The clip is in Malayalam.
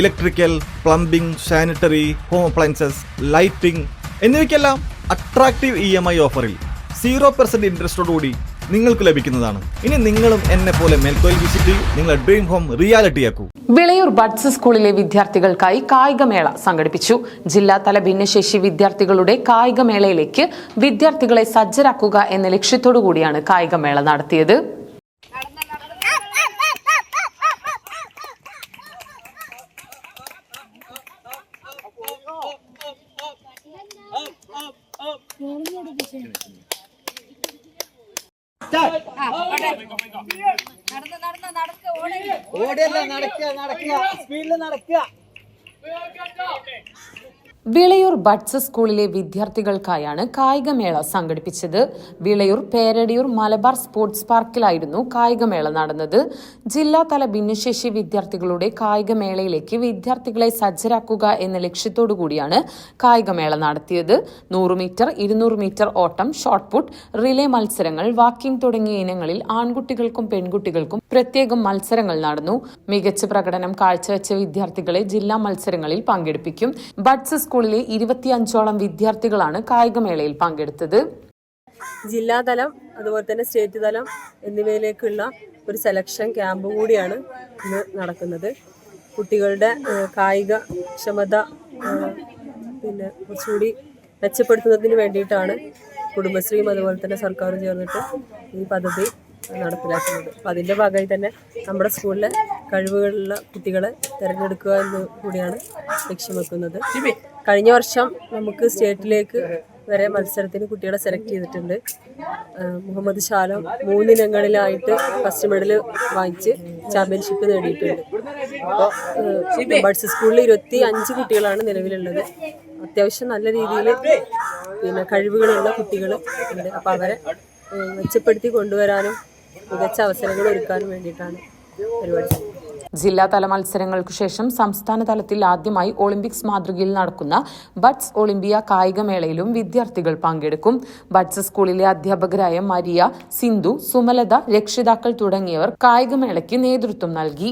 Electrical plumbing sanitary home appliances lighting എന്നിവയ്ക്കെല്ലാം attractive E M I ഓഫറിൽ സീറോ പെർസെന്റ് ഇൻട്രസ്റ്റോടുകൂടി നിങ്ങൾക്ക് ലഭിക്കുന്നതാണ്. ഇനി നിങ്ങളും എന്നെ പോലെ മേൽക്കോയിൽ വിസിറ്റ് നിങ്ങളുടെ ഡ്രീം ഹോം റിയാലിറ്റിയാക്കൂ വിളയൂർ ബഡ്സ് സ്കൂളിലെ വിദ്യാർത്ഥികൾക്കായി കായികമേള സംഘടിപ്പിച്ചു. ജില്ലാതല ഭിന്നശേഷി വിദ്യാർത്ഥികളുടെ കായികമേളയിലേക്ക് വിദ്യാർത്ഥികളെ സജ്ജരാക്കുക എന്ന ലക്ഷ്യത്തോടു കൂടിയാണ് കായികമേള നടത്തിയത് നടന്ന് നടന്ന് നടക്ക് ഓടി ഓടിയല്ല നടക്കുക നടക്കുക സ്പീഡിൽ നടക്കുക. വിളയൂർ ബഡ്സ് സ്കൂളിലെ വിദ്യാർത്ഥികൾക്കായാണ് കായികമേള സംഘടിപ്പിച്ചത്. വിളയൂർ പേരടിയൂർ മലബാർ സ്പോർട്സ് പാർക്കിലായിരുന്നു കായികമേള നടന്നത്. ജില്ലാതല ഭിന്നശേഷി വിദ്യാർത്ഥികളുടെ കായികമേളയിലേക്ക് വിദ്യാർത്ഥികളെ സജ്ജരാക്കുക എന്ന ലക്ഷ്യത്തോടു കൂടിയാണ് കായികമേള നടത്തിയത്. നൂറ് മീറ്റർ ഇരുന്നൂറ് മീറ്റർ ഓട്ടം ഷോട്ട് പുട്ട് റിലേ മത്സരങ്ങൾ വാക്കിംഗ് തുടങ്ങിയ ഇനങ്ങളിൽ ആൺകുട്ടികൾക്കും പെൺകുട്ടികൾക്കും പ്രത്യേകം മത്സരങ്ങൾ നടന്നു. മികച്ച പ്രകടനം കാഴ്ചവെച്ച വിദ്യാർത്ഥികളെ ജില്ലാ മത്സരങ്ങളിൽ പങ്കെടുപ്പിക്കും. ബഡ്സ് സ്കൂളിലെ ഇരുപത്തിയഞ്ചോളം വിദ്യാർത്ഥികളാണ് കായികമേളയിൽ പങ്കെടുത്തത്. ജില്ലാതലം അതുപോലെ തന്നെ സ്റ്റേറ്റ് തലം എന്നിവയിലേക്കുള്ള ഒരു സെലക്ഷൻ ക്യാമ്പ് കൂടിയാണ് ഇന്ന് നടക്കുന്നത്. കുട്ടികളുടെ കായിക ക്ഷമത പിന്നെ കുറച്ചുകൂടി മെച്ചപ്പെടുത്തുന്നതിന് വേണ്ടിയിട്ടാണ് കുടുംബശ്രീയും അതുപോലെ തന്നെ സർക്കാരും ചേർന്നിട്ട് ഈ പദ്ധതി നടപ്പിലാക്കുന്നത്. അപ്പം അതിന്റെ ഭാഗമായി തന്നെ നമ്മുടെ സ്കൂളിലെ കഴിവുകളുള്ള കുട്ടികളെ തിരഞ്ഞെടുക്കുക എന്ന് കൂടിയാണ് ലക്ഷ്യം വെക്കുന്നത്. കഴിഞ്ഞ വർഷം നമുക്ക് സ്റ്റേറ്റിലേക്ക് വരെ മത്സരത്തിന് കുട്ടികളെ സെലക്ട് ചെയ്തിട്ടുണ്ട്. മുഹമ്മദ് ഷാലം മൂന്നിനങ്ങളിലായിട്ട് ഫസ്റ്റ് മെഡൽ വാങ്ങിച്ച് ചാമ്പ്യൻഷിപ്പ് നേടിയിട്ടുണ്ട്. അപ്പോൾ ബഡ്സ് സ്കൂളിൽ ഇരുപത്തി അഞ്ച് കുട്ടികളാണ് നിലവിലുള്ളത്. അത്യാവശ്യം നല്ല രീതിയിൽ പിന്നെ കഴിവുകളുള്ള കുട്ടികൾ ഉണ്ട്. അപ്പോൾ അവരെ മെച്ചപ്പെടുത്തി കൊണ്ടുവരാനും മികച്ച അവസരങ്ങൾ ഒരുക്കാനും വേണ്ടിയിട്ടാണ് പരിപാടി. ജില്ലാതല മത്സരങ്ങൾക്കു ശേഷം സംസ്ഥാന തലത്തിൽ ആദ്യമായി ഒളിമ്പിക്സ് മാതൃകയിൽ നടക്കുന്ന ബഡ്സ് ഒളിമ്പിയ കായികമേളയിലും വിദ്യാർത്ഥികൾ പങ്കെടുക്കും. ബഡ്സ് സ്കൂളിലെ അധ്യാപകരായ മരിയ സിന്ധു സുമലത രക്ഷിതാക്കൾ തുടങ്ങിയവർ കായികമേളയ്ക്ക് നേതൃത്വം നൽകി.